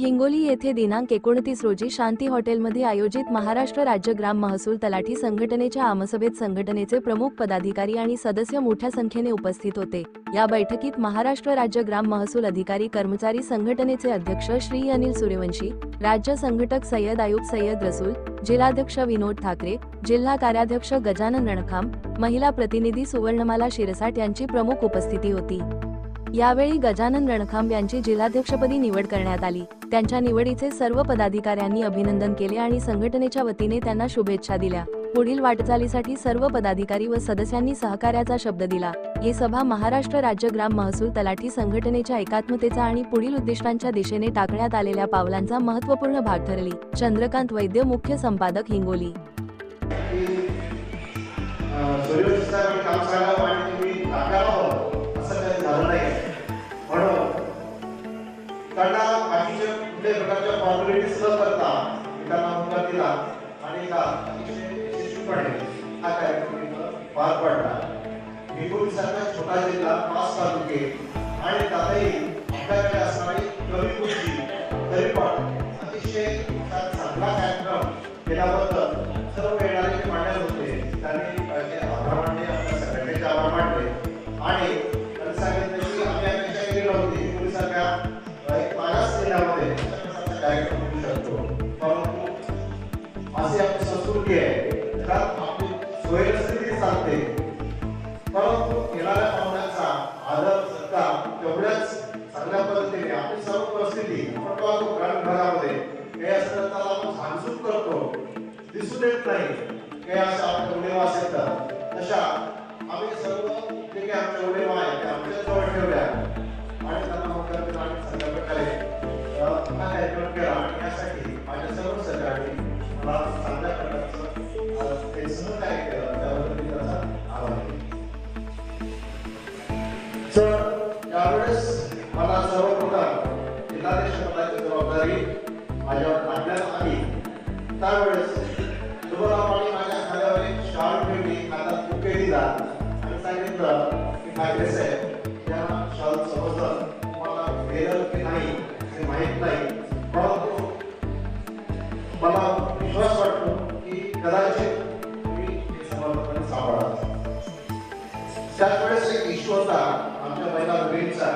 हिंगोली येथे दिनांक एकोणतीस रोजी शांती हॉटेलमध्ये आयोजित महाराष्ट्र राज्य ग्राम महसूल तलाठी संघटनेच्या आमसभेत संघटनेचे प्रमुख पदाधिकारी आणि सदस्य मोठ्या संख्येने उपस्थित होते. या बैठकीत महाराष्ट्र राज्य ग्राम महसूल अधिकारी कर्मचारी संघटनेचे अध्यक्ष श्री अनिल सूर्यवंशी राज्य संघटक सय्यद आयुब सय्यद रसूल जिल्हाध्यक्ष विनोद ठाकरे जिल्हा कार्याध्यक्ष गजानन रणखाम महिला प्रतिनिधी सुवर्णमाला शिरसाट यांची प्रमुख उपस्थिती होती. यावेळी गजानन रणखांब यांची जिल्हाध्यक्षपदी निवड करण्यात आली. त्यांच्या निवडीचे सर्व पदाधिकाऱ्यांनी अभिनंदन केले आणि संघटनेच्या वतीने त्यांना शुभेच्छा दिल्या. पुढील वाटचालीसाठी सर्व पदाधिकारी व सदस्यांनी सहकार्याचा शब्द दिला. ही सभा महाराष्ट्र राज्य ग्राम महसूल तलाठी संघटनेच्या एकात्मतेचा आणि पुढील उद्दिष्टांच्या दिशेने टाकण्यात आलेल्या पावलांचा महत्त्वपूर्ण भाग ठरली. चंद्रकांत वैद्य मुख्य संपादक हिंगोली. आणि एका अतिशय हा कार्यक्रम पार पडला. हिंगोली सारखा छोटा जिल्हा पाच तालुके आणि त्यातही आपल्याकडे असणारी कमी गोष्टी तरी पण अतिशय चांगला कार्यक्रम केल्याबद्दल सर्व येणारे जे होते त्यांनी आभार मानले आपल्या संघटनेचे आभार मानले. आणि त्यांनी सांगितलं की आम्ही अपेक्षा केली नव्हती पोलिसांच्या एक मागास जिल्ह्यामध्ये कार्यक्रम अशी आपली संस्कृती आहे त्यात आपली सोय नसली तरी चालते परंतु येणाऱ्या पाहुण्याचा आदर सत्कार तेवढ्याच चांगल्या पद्धतीने आपली सर्व परिस्थिती आपण पाहतो ग्रामीण भागामध्ये काही असं त्याला आपण झामझूम करतो. दिसून येत नाही. काही असं आपल्या उणेवा येतात तशा आम्ही सर्व जे काही आमच्या उणेवा आहेत त्या आमच्या जवळ ठेवल्या. मला चांगल्या प्रकारचं ते सहकार्य केलं त्याबद्दल मी त्याचा आभार यावेळेस मला सर्वप्रथम जिल्हाध्यक्ष पदाची जबाबदारी माझ्यावर टाकण्यात आली त्यावेळेस दुर्गाबाई माझ्या खाल्यावर एक शाल ठेवली हातात बुके दिला आणि सांगितलं की ठाकरे साहेब शाल समजलं तुम्हाला की नाही हे माहीत नाही. कदाचित तुम्ही ते समर्थपणे सांभाळा वेळेस एक इश्यू होता आमच्या महिला मुलींचा